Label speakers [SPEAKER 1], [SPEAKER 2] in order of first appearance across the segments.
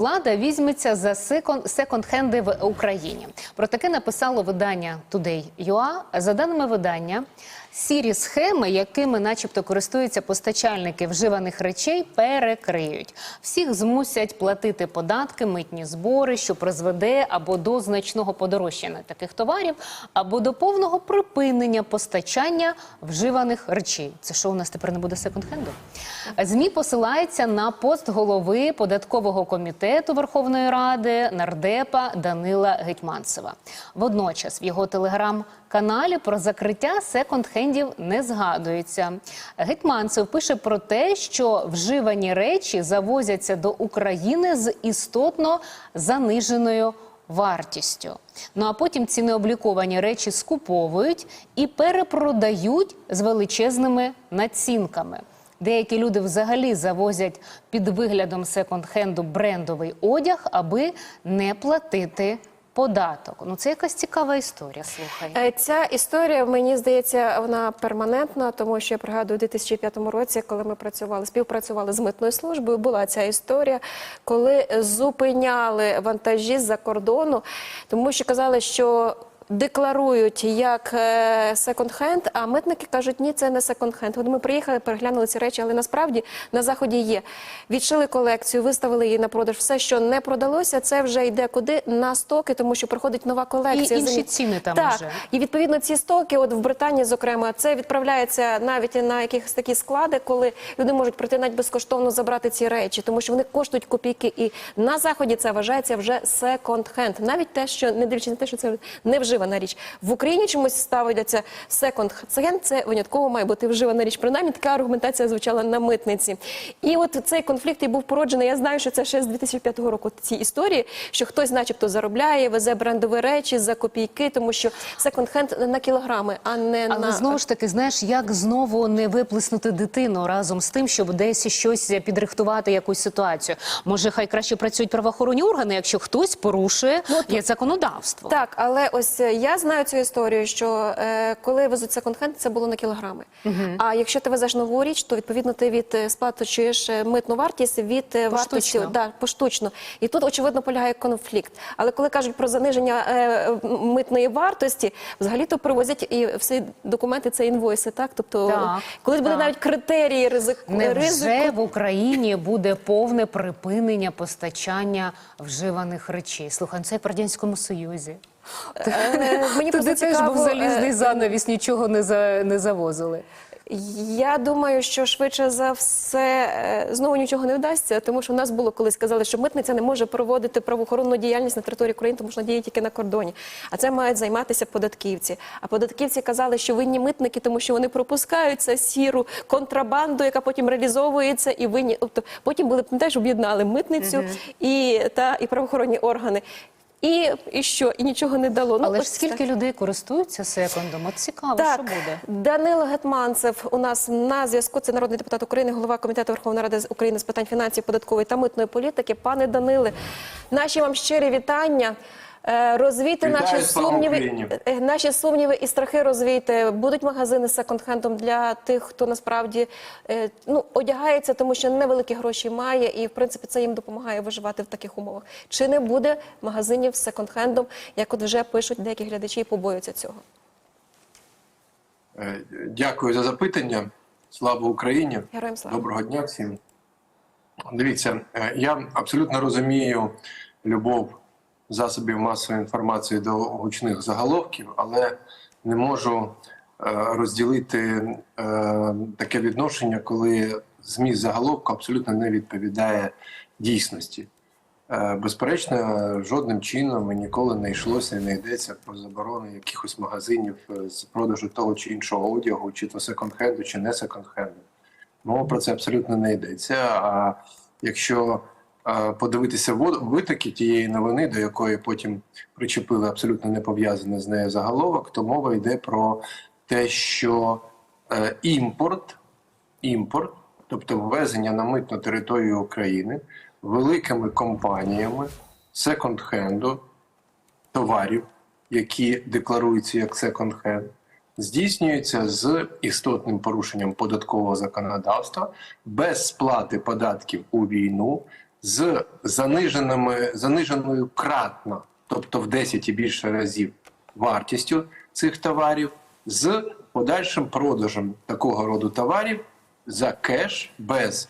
[SPEAKER 1] Влада візьметься за секон- секонд-хенди в Україні. Про таке написало видання Today.ua. За даними видання, сірі схеми, якими, начебто, користуються постачальники вживаних речей, перекриють. Всіх змусять платити податки, митні збори, що призведе або до значного подорожчання таких товарів, або до повного припинення постачання вживаних речей. Це що у нас тепер не буде секонд-хенду? ЗМІ посилається на пост голови податкового комітету Верховної Ради нардепа Данила Гетьманцева. Водночас в його телеграм-каналі про закриття секонд-хендів не згадується. Гетьманцев пише про те, що вживані речі завозяться до України з істотно заниженою вартістю. Ну а потім ці необліковані речі скуповують і перепродають з величезними націнками. Деякі люди взагалі завозять під виглядом секонд-хенду брендовий одяг, аби не платити податок. Ну це якась цікава історія. Слухай.
[SPEAKER 2] Е, Ця історія, мені здається, вона перманентна, тому що я пригадую, у 2005 році, коли ми працювали, співпрацювали з митною службою, була ця історія, коли зупиняли вантажі з-за кордону, тому що казали, що. Декларують як секонд-хенд, а митники кажуть, ні, це не секонд-хенд. От ми приїхали, переглянули ці речі, але насправді на заході є. Відшили колекцію, виставили її на продаж. Все, що не продалося, це вже йде куди на стоки, тому що приходить нова колекція.
[SPEAKER 1] І інші ціни там
[SPEAKER 2] так.
[SPEAKER 1] вже.
[SPEAKER 2] І відповідно ці стоки, от в Британії, зокрема, це відправляється навіть на якихось такі склади, коли люди можуть прийти навіть безкоштовно забрати ці речі, тому що вони коштують копійки. І на заході це вважається вже секонд-хенд. Навіть те, що не дивлячись на те, що це не вживана річ. В Україні чомусь ставиться секонд-хенд, це винятково має бути вживана річ. Принаймні така аргументація звучала на митниці. І от цей конфлікт і був породжений. Я знаю, що це ще з 2005 року ці історії, що хтось, начебто, заробляє, везе брендові речі за копійки, тому що секонд-хенд на кілограми, а не
[SPEAKER 1] Але
[SPEAKER 2] на
[SPEAKER 1] знову ж таки, знаєш, як знову не виплеснути дитину разом з тим, щоб десь щось підрихтувати якусь ситуацію. Може, хай краще працюють правоохоронні органи, якщо хтось порушує є законодавство.
[SPEAKER 2] Так, але ось е, я знаю цю історію, що е, коли везуть секонд-хенд, це було на кілограми. А якщо ти везеш нову річ, то відповідно ти від е, сплачуєш е, митну вартість від е, вартості
[SPEAKER 1] Поштучно.
[SPEAKER 2] да, поштучно. І тут очевидно полягає конфлікт. Але коли кажуть про заниження е, митної вартості, взагалі то привозять і всі документи це інвойси, так тобто
[SPEAKER 1] Так,
[SPEAKER 2] коли буде
[SPEAKER 1] так.
[SPEAKER 2] навіть критерії ризику
[SPEAKER 1] Невже
[SPEAKER 2] ризику.
[SPEAKER 1] в Україні буде повне припинення постачання вживаних речей? Слухай, ну це як в радянському союзі.
[SPEAKER 2] Е, Мені
[SPEAKER 1] Туди
[SPEAKER 2] просто
[SPEAKER 1] теж був залізний
[SPEAKER 2] е,
[SPEAKER 1] занавіс, нічого не за не завозили.
[SPEAKER 2] Я думаю, що швидше за все е, знову нічого не вдасться, тому що в нас було колись казали, що митниця не може проводити правоохоронну діяльність на території України, тому що вона діє тільки на кордоні. А це мають займатися податківці. А податківці казали, що винні митники, тому що вони пропускають це сіру контрабанду, яка потім реалізовується, і винні. Тобто потім були теж об'єднали митницю і та і правоохоронні органи. І, і що? І нічого не дало. Ну,
[SPEAKER 1] Але ж скільки
[SPEAKER 2] так.
[SPEAKER 1] людей користуються секондом? От цікаво,
[SPEAKER 2] Так,
[SPEAKER 1] що буде.
[SPEAKER 2] Данило Гетманцев у нас на зв'язку. Це народний депутат України, голова комітету Верховної Ради України з питань фінансів, податкової та митної політики. Пане Даниле, наші вам щирі вітання. Е, Розвійте
[SPEAKER 3] Вітаю,
[SPEAKER 2] наші сумніви, е, наші сумніви і страхи розвійте. Будуть магазини з секонд-хендом для тих, хто насправді е, ну одягається, тому що невеликі гроші має, і в принципі це їм допомагає виживати в таких умовах. Чи не буде магазинів з секонд-хендом, як от вже пишуть деякі глядачі, і побоюються цього?
[SPEAKER 3] Дякую за запитання. Слава Україні!
[SPEAKER 2] Героям слава.
[SPEAKER 3] Доброго дня всім. Дивіться, я абсолютно розумію любов засобів масової інформації до гучних заголовків, але не можу е, розділити е, таке відношення, коли зміст заголовку абсолютно не відповідає дійсності. Е, Безперечно, жодним чином ніколи не йшлося і не йдеться про заборону якихось магазинів з продажу того чи іншого одягу, чи то секонд-хенду, чи не секонд-хенду. Мова про це абсолютно не йдеться. А якщо подивитися витоки тієї новини, до якої потім причепили абсолютно не пов'язаний з нею заголовок, то мова йде про те, що е, імпорт, імпорт, тобто ввезення на митну територію України великими компаніями секонд-хенду товарів, які декларуються як секонд-хенд, здійснюється з істотним порушенням податкового законодавства без сплати податків у війну, з заниженими, заниженою кратно, тобто в 10 і більше разів вартістю цих товарів, з подальшим продажем такого роду товарів за кеш без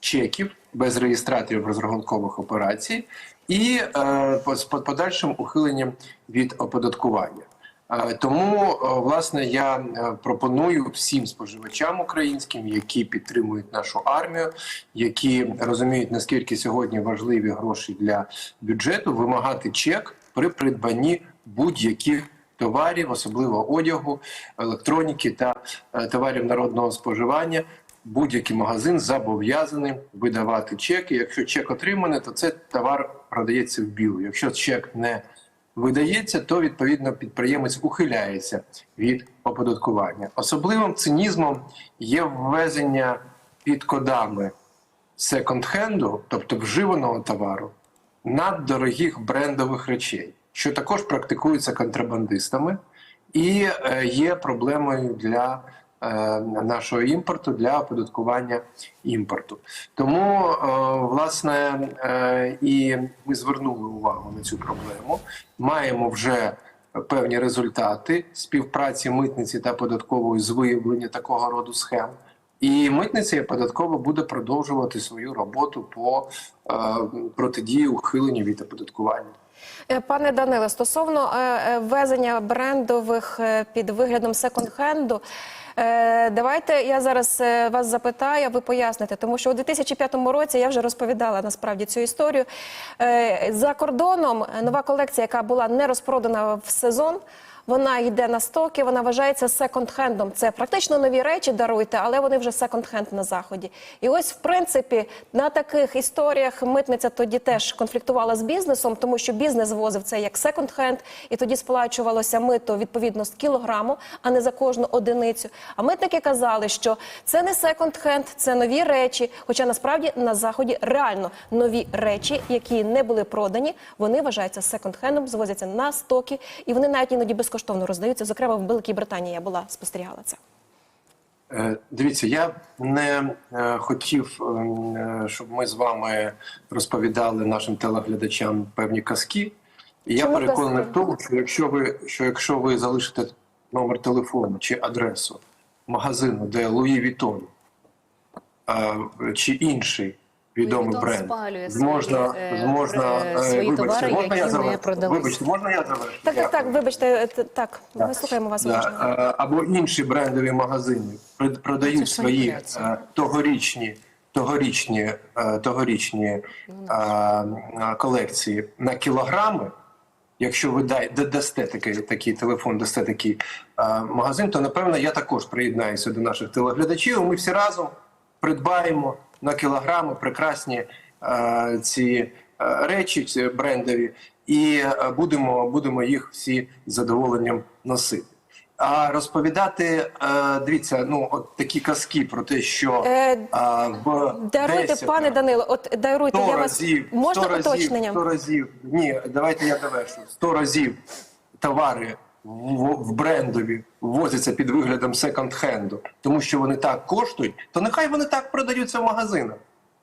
[SPEAKER 3] чеків, без реєстраторів розрахункових операцій і е, з подальшим ухиленням від оподаткування. Е, Тому, е, власне, я е, пропоную всім споживачам українським, які підтримують нашу армію, які розуміють наскільки сьогодні важливі гроші для бюджету, вимагати чек при придбанні будь-яких товарів, особливо одягу, електроніки та товарів народного споживання. Будь-який магазин зобов'язаний видавати чек. І якщо чек отриманий, то це товар продається в білу. Якщо чек не видається, то відповідно підприємець ухиляється від оподаткування. Особливим цинізмом є ввезення під кодами секонд-хенду, тобто вживаного товару, наддорогих брендових речей, що також практикується контрабандистами і е, є проблемою для нашого імпорту, для оподаткування імпорту. Тому, е, власне, е, і ми звернули увагу на цю проблему. Маємо вже певні результати співпраці митниці та податкової з виявлення такого роду схем. І митниця і податкова буде продовжувати свою роботу по е, протидії ухиленню від оподаткування.
[SPEAKER 2] Е, Пане Даниле, стосовно е, е, брендових е, під виглядом секонд-хенду, е, давайте я зараз е, вас запитаю, ви поясните, тому що у 2005 році я вже розповідала насправді цю історію. Е, За кордоном е, нова колекція, яка була не розпродана в сезон. Вона йде на стоки, вона вважається секонд-хендом. Це практично нові речі даруйте, але вони вже секонд-хенд на заході. І ось, в принципі, на таких історіях митниця тоді теж конфліктувала з бізнесом, тому що бізнес возив це як секонд-хенд, і тоді сплачувалося мито відповідно з кілограму, а не за кожну одиницю. А митники казали, що це не секонд-хенд, це нові речі. Хоча насправді на заході реально нові речі, які не були продані, вони вважаються секонд-хендом, звозяться на стоки, і вони навіть іноді безкоштовно роздаються. Зокрема, в Великій Британії я була спостерігала це.
[SPEAKER 3] Е, Дивіться, я не е, хотів, е, щоб ми з вами розповідали нашим телеглядачам певні казки. І я переконаний в тому, що якщо ви що якщо ви залишите номер телефону чи адресу магазину, де Луї Вітон чи інший відомий бренд, зможна,
[SPEAKER 1] свої, е,
[SPEAKER 3] зможна
[SPEAKER 1] е,
[SPEAKER 3] е,
[SPEAKER 1] свої
[SPEAKER 3] вибачте,
[SPEAKER 1] товари,
[SPEAKER 3] можна я
[SPEAKER 1] не
[SPEAKER 3] завершу? Вибачте, можна я завершу?
[SPEAKER 2] Так, так, так, вибачте, так, ми слухаємо вас.
[SPEAKER 3] Да, або інші брендові магазини продають свої тогорічні, тогорічні, тогорічні
[SPEAKER 1] Ну,
[SPEAKER 3] е, е, колекції на кілограми. Якщо ви дай, дасте такий, такий телефон, дасте такий е, магазин, то напевно я також приєднаюся до наших телеглядачів. Ми всі разом придбаємо на кілограми прекрасні е, ці е, речі, ці брендові, і е, будемо, будемо їх всі з задоволенням носити. А розповідати, е, дивіться, ну от такі казки про те, що
[SPEAKER 2] Е,
[SPEAKER 3] в
[SPEAKER 2] Даруйте,
[SPEAKER 3] 10,
[SPEAKER 2] пане Данило, от даруйте,
[SPEAKER 3] 100
[SPEAKER 2] я вас
[SPEAKER 3] разів,
[SPEAKER 2] можна
[SPEAKER 3] 100 разів,
[SPEAKER 2] уточненням?
[SPEAKER 3] 100 разів. Ні, давайте я довершу. 100 разів товари в, брендові ввозяться під виглядом секонд-хенду, тому що вони так коштують, то нехай вони так продаються в магазинах.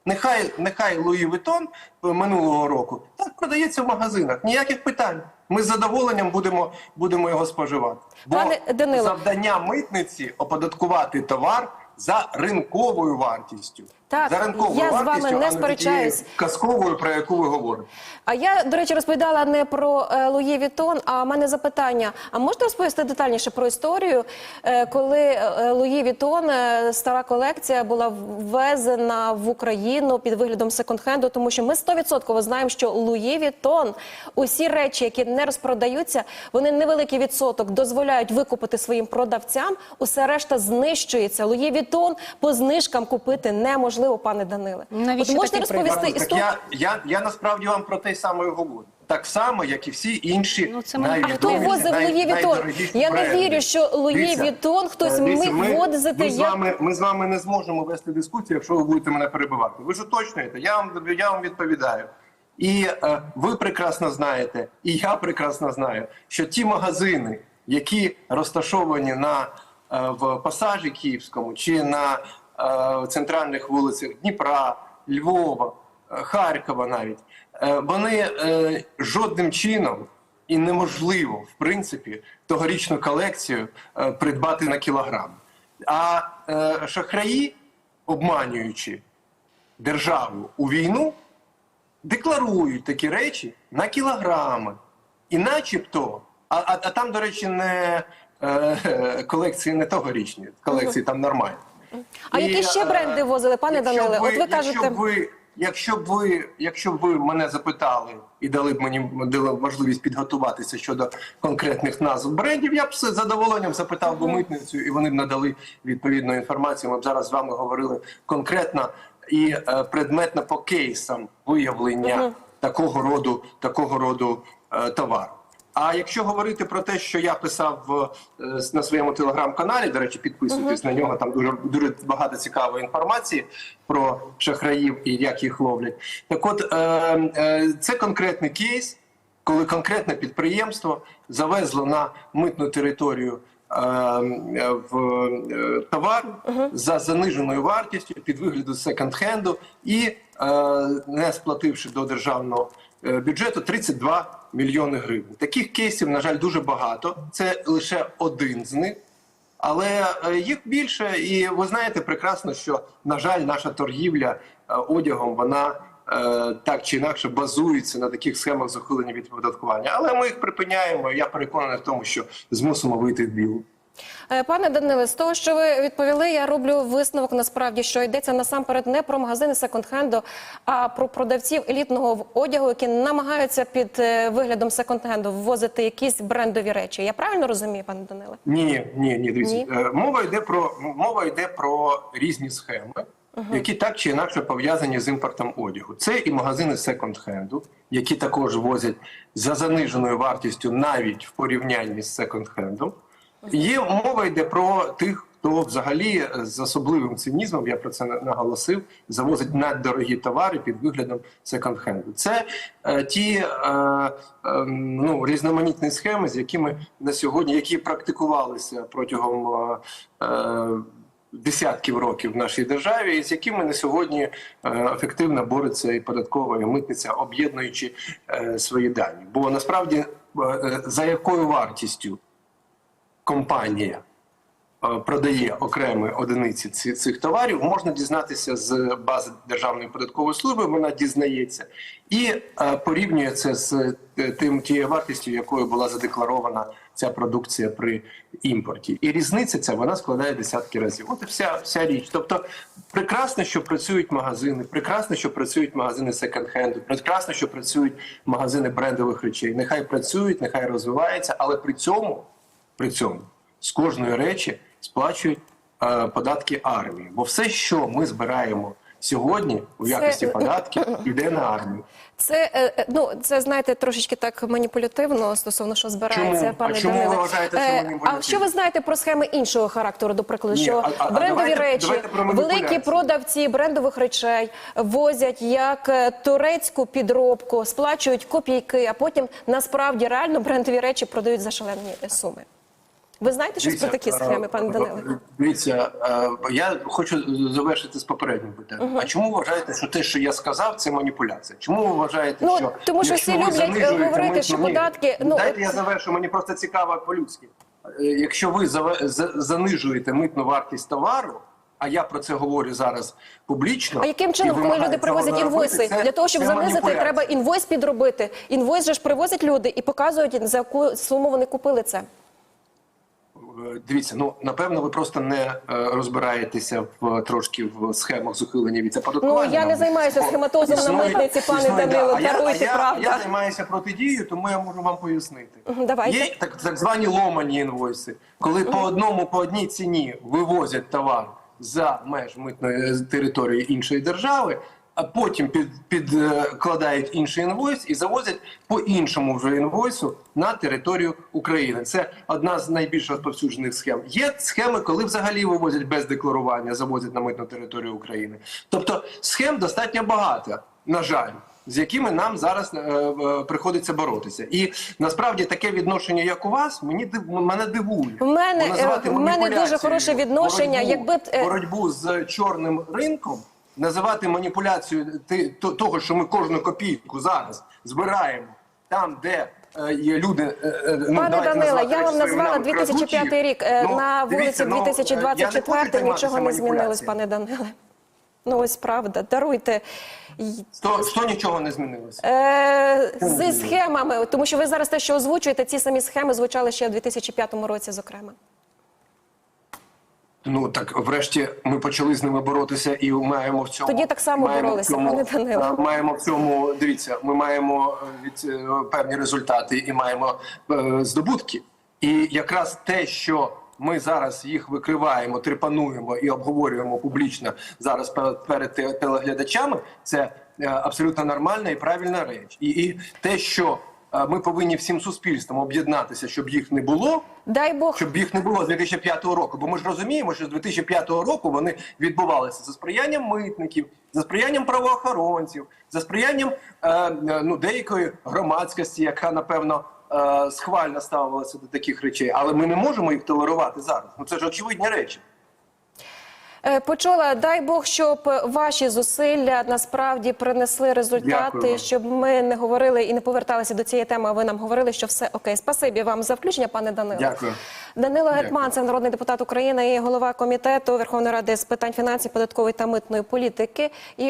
[SPEAKER 3] Нехай, нехай Луї Вітон минулого року так продається в магазинах. Ніяких питань. Ми з задоволенням будемо, будемо його споживати. Бо
[SPEAKER 2] Пане Данило.
[SPEAKER 3] завдання митниці оподаткувати товар за ринковою вартістю.
[SPEAKER 2] Так, я з вами не сперечаюсь.
[SPEAKER 3] казковою, про яку ви говорите.
[SPEAKER 2] А я, до речі, розповідала не про е, Луї Вітон, а в мене запитання. А можете розповісти детальніше про історію, е, коли е, Луї Вітон, е, стара колекція, була ввезена в Україну під виглядом секонд-хенду, тому що ми 100% знаємо, що Луї Вітон, усі речі, які не розпродаються, вони невеликий відсоток дозволяють викупити своїм продавцям. Усе решта знищується. Луї Вітон по знижкам купити неможливо, пане Даниле.
[SPEAKER 1] Навіщо
[SPEAKER 2] От можете розповісти
[SPEAKER 3] Так
[SPEAKER 2] історію?
[SPEAKER 3] я, я, я насправді вам про те саме і говорю. Так само, як і всі інші
[SPEAKER 1] Ну, це
[SPEAKER 3] найвідоміші,
[SPEAKER 2] Хто возив
[SPEAKER 3] най-
[SPEAKER 2] Луї Вітон? Я не вірю, що Луї Вітон хтось
[SPEAKER 3] дивіться,
[SPEAKER 2] міг
[SPEAKER 3] ми-
[SPEAKER 2] возити.
[SPEAKER 3] Ми з, вами, ми з вами не зможемо вести дискусію, якщо ви будете мене перебивати. Ви ж уточнюєте, я вам, я вам відповідаю. І е, ви прекрасно знаєте, і я прекрасно знаю, що ті магазини, які розташовані на, е, в пасажі Київському чи на центральних вулицях Дніпра, Львова, е, Харкова навіть, е, вони е, жодним чином і неможливо, в принципі, тогорічну колекцію е, придбати на кілограм. А е, шахраї, обманюючи державу у війну, декларують такі речі на кілограми. І начебто, а, а, а там, до речі, не е, колекції не тогорічні, колекції там нормальні.
[SPEAKER 2] А
[SPEAKER 3] І,
[SPEAKER 2] які ще
[SPEAKER 3] е,
[SPEAKER 2] бренди возили, пане
[SPEAKER 3] якщо
[SPEAKER 2] Даниле?
[SPEAKER 3] ви-
[SPEAKER 2] От ви кажете,
[SPEAKER 3] якщо б ви, якщо б ви, якщо б ви мене запитали і дали б мені дали можливість підготуватися щодо конкретних назв брендів, я б з задоволенням запитав би митницю, і вони б надали відповідну інформацію. Ми б зараз з вами говорили конкретно і е, предметно по кейсам виявлення такого роду такого роду е, товару. А якщо говорити про те, що я писав е, на своєму телеграм-каналі, до речі, підписуйтесь на нього. Там дуже дуже багато цікавої інформації про шахраїв і як їх ловлять. Так, от е, е, це конкретний кейс, коли конкретне підприємство завезло на митну територію. е, е, В е, товар за заниженою вартістю під вигляду секонд-хенду і е, не сплативши до державного бюджету 32 мільйони гривень. Таких кейсів, на жаль, дуже багато. Це лише один з них. Але е, їх більше, і ви знаєте прекрасно, що на жаль, наша торгівля е, одягом вона е, так чи інакше базується на таких схемах захилення від оподаткування. Але ми їх припиняємо. Я переконаний в тому, що змусимо вийти в білу.
[SPEAKER 2] Е, Пане Даниле, з того, що ви відповіли, я роблю висновок насправді, що йдеться насамперед не про магазини секонд-хенду, а про продавців елітного одягу, які намагаються під е, виглядом секонд-хенду ввозити якісь брендові речі. Я правильно розумію, пане Даниле?
[SPEAKER 3] Ні, ні, ні, дивіться.
[SPEAKER 2] Ні?
[SPEAKER 3] Е, Мова йде про мова йде про різні схеми, які так чи інакше пов'язані з імпортом одягу. Це і магазини секонд-хенду, які також возять за заниженою вартістю навіть в порівнянні з секонд-хендом. Є мова йде про тих, хто взагалі з особливим цинізмом, я про це наголосив, завозить наддорогі товари під виглядом секонд-хенду. Це е, ті е, е, ну, різноманітні схеми, з якими на сьогодні, які практикувалися протягом е, е, десятків років в нашій державі, і з якими на сьогодні е, ефективно бореться і податкова і митниця, об'єднуючи е, свої дані. Бо насправді за якою вартістю компанія е, продає окремі одиниці ці- цих товарів, можна дізнатися з бази Державної податкової служби. Вона дізнається і е, порівнює це з е, тим тією вартістю, якою була задекларована ця продукція при імпорті. І різниця ця вона складає десятки разів. От і вся вся річ. Тобто, прекрасно, що працюють магазини, прекрасно, що працюють магазини секонд-хенду, прекрасно, що працюють магазини брендових речей. Нехай працюють, нехай розвиваються, але при цьому при цьому з кожної речі сплачують е, податки армії. Бо все, що ми збираємо сьогодні у
[SPEAKER 2] Це-
[SPEAKER 3] якості податків, йде на армію.
[SPEAKER 2] Це е, е, ну це знаєте трошечки так маніпулятивно стосовно що збирається,
[SPEAKER 3] Чому?
[SPEAKER 2] пане
[SPEAKER 3] А чому ви вважаєте, що
[SPEAKER 2] Е,
[SPEAKER 3] маніпулятивно?
[SPEAKER 2] А що ви знаєте про схеми іншого характеру? До прикладу,
[SPEAKER 3] Ні,
[SPEAKER 2] що
[SPEAKER 3] а- а
[SPEAKER 2] брендові
[SPEAKER 3] давайте-
[SPEAKER 2] речі,
[SPEAKER 3] давайте
[SPEAKER 2] великі продавці брендових речей возять як е, турецьку підробку, сплачують копійки, а потім насправді реально брендові речі продають за шалені е, суми. Ви знаєте щось про такі
[SPEAKER 3] е,
[SPEAKER 2] схеми, пане
[SPEAKER 3] е,
[SPEAKER 2] Даниле?
[SPEAKER 3] Дивіться, е, я хочу завершити з попереднім питанням. А чому ви вважаєте, що те, що я сказав, це маніпуляція? Чому ви вважаєте,
[SPEAKER 2] Ну,
[SPEAKER 3] що
[SPEAKER 2] тому що всі люблять, говорити, що податки, ну,
[SPEAKER 3] дайте я завершу. Мені просто цікаво по-людськи. Якщо ви занижуєте митну вартість товару. А я про це говорю зараз публічно.
[SPEAKER 2] А яким чином, коли люди привозять інвойси,
[SPEAKER 3] це-
[SPEAKER 2] для того, щоб занизити, треба інвойс підробити. Інвойс же ж привозять люди і показують за яку суму вони купили це.
[SPEAKER 3] Е, Дивіться, ну напевно, ви просто не е, розбираєтеся в трошки в схемах з ухилення від оподаткування.
[SPEAKER 2] Ну, я не займаюся схематозом на митниці, пане Данило,
[SPEAKER 3] да.
[SPEAKER 2] Даруйте,
[SPEAKER 3] а я. Я займаюся протидією, тому я можу вам пояснити.
[SPEAKER 2] Давайте.
[SPEAKER 3] Є так, так звані ломані інвойси, коли по одному по одній ціні вивозять товар за меж митної території іншої держави. А потім під, підкладають інший інвойс і завозять по іншому вже інвойсу на територію України. Це одна з найбільш розповсюджених схем. Є схеми, коли взагалі вивозять без декларування, завозять на митну територію України. Тобто схем достатньо багато, на жаль, з якими нам зараз е, е, приходиться боротися. І насправді таке відношення, як у вас, мені див- мене дивує.
[SPEAKER 2] В мене, е, в мене дуже хороше відношення,
[SPEAKER 3] боротьбу,
[SPEAKER 2] якби е,
[SPEAKER 3] боротьбу з чорним ринком. Називати маніпуляцію того, що ми кожну копійку зараз збираємо там, де е, є люди. е, е, ну,
[SPEAKER 2] Пане Даниле, я вам назвала
[SPEAKER 3] іменами,
[SPEAKER 2] 2005
[SPEAKER 3] крадучі.
[SPEAKER 2] рік.
[SPEAKER 3] Ну,
[SPEAKER 2] На вулиці
[SPEAKER 3] дивіться, ну, е, я не хочу
[SPEAKER 2] 2024
[SPEAKER 3] займатися
[SPEAKER 2] нічого не змінилось, пане Даниле. Ну ось правда, даруйте.
[SPEAKER 3] Що, що нічого не змінилося?
[SPEAKER 2] Е, зі схемами, тому що ви зараз те, що озвучуєте, ці самі схеми звучали ще в 2005 році, зокрема.
[SPEAKER 3] Ну так, врешті, ми почали з ними боротися і маємо в цьому
[SPEAKER 2] Тоді так само
[SPEAKER 3] маємо
[SPEAKER 2] боролися,
[SPEAKER 3] в цьому,
[SPEAKER 2] пане Данило.
[SPEAKER 3] е, Маємо в цьому. Дивіться, ми маємо е, від е, певні результати і маємо е, здобутки. І якраз те, що ми зараз їх викриваємо, трепануємо і обговорюємо публічно зараз перед, перед телеглядачами, це е, абсолютно нормальна і правильна реч. І, і те, що ми повинні всім суспільством об'єднатися, щоб їх не було
[SPEAKER 2] Дай Бог,
[SPEAKER 3] щоб їх не було з 2005 року. Бо ми ж розуміємо, що з 2005 року вони відбувалися за сприянням митників, за сприянням правоохоронців, за сприянням е, ну деякої громадськості, яка напевно е, схвально ставилася до таких речей. Але ми не можемо їх толерувати зараз. Ну це ж очевидні речі.
[SPEAKER 2] Е, Почула, дай Бог, щоб ваші зусилля насправді принесли результати,
[SPEAKER 3] Дякую
[SPEAKER 2] щоб ми не говорили і не поверталися до цієї теми. А ви нам говорили, що все окей. Спасибі вам за включення, пане Данило.
[SPEAKER 3] Дякую.
[SPEAKER 2] Данило. Гетман, це народний депутат України і голова комітету Верховної Ради з питань фінансів, податкової та митної політики. І